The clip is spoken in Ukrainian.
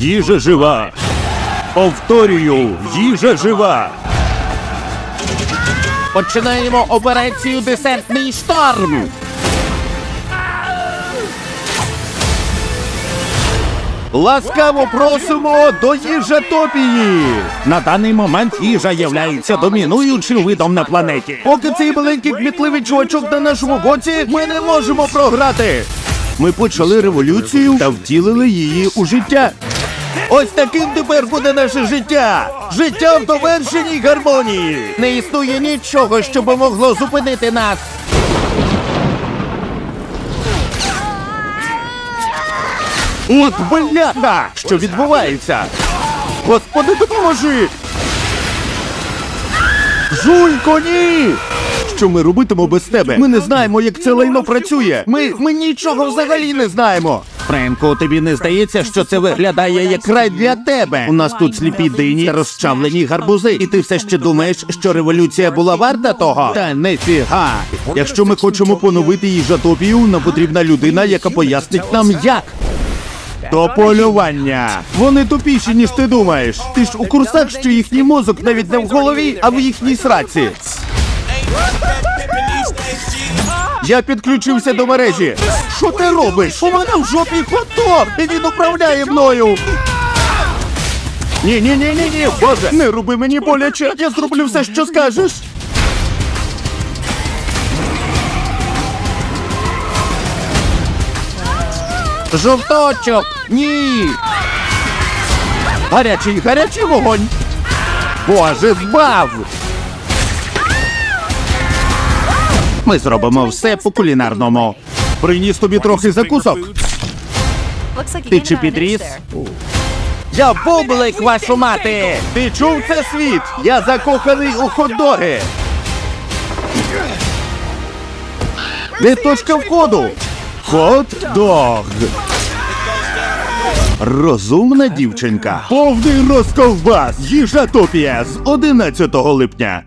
Їжа жива. Повторюю, їжа жива. Починаємо операцію Десантний шторм. Ласкаво просимо до їжатопії. На даний момент їжа являється домінуючим видом на планеті. Поки цей маленький кмітливий чувачок на нашому боці, ми не можемо програти. Ми почали революцію та втілили її у життя. Ось таким тепер буде наше життя. Життя в довершеній гармонії. Не існує нічого, що би могло зупинити нас. От бляха! Що відбувається? Господи, допоможи! Жулько, ні! Що ми робитимо без тебе? Ми не знаємо, як це лайно працює. Ми, ми нічого взагалі не знаємо. Френко, тобі не здається, що це виглядає як рай для тебе. У нас тут сліпі дині, та розчавлені гарбузи, і ти все ще думаєш, що революція була варта того? Та нефіга. Якщо ми хочемо поновити їжатопію, нам потрібна людина, яка пояснить нам як. До полювання. Вони тупіші, ніж ти думаєш. Ти ж у курсах, що їхній мозок навіть не в голові, а в їхній сраці. Я підключився до мережі. Що ти робиш? У мене в жопі хот-дог, і він управляє мною. Ні, ні, ні, ні, ні, боже, не роби мені боляче. Я зроблю все, що скажеш. Жовточок! Ні! Гарячий, гарячий вогонь. Боже, збав! Ми зробимо все по кулінарному. Приніс тобі трохи закусок. Ти чи підріс? Я бублик, вашу мати! Ти чув це світ? Я закоханий у хот-доги. Де точка входу? Хот-дог. Розумна дівчинка. Повний розковбас. Їжатопія з 11 липня.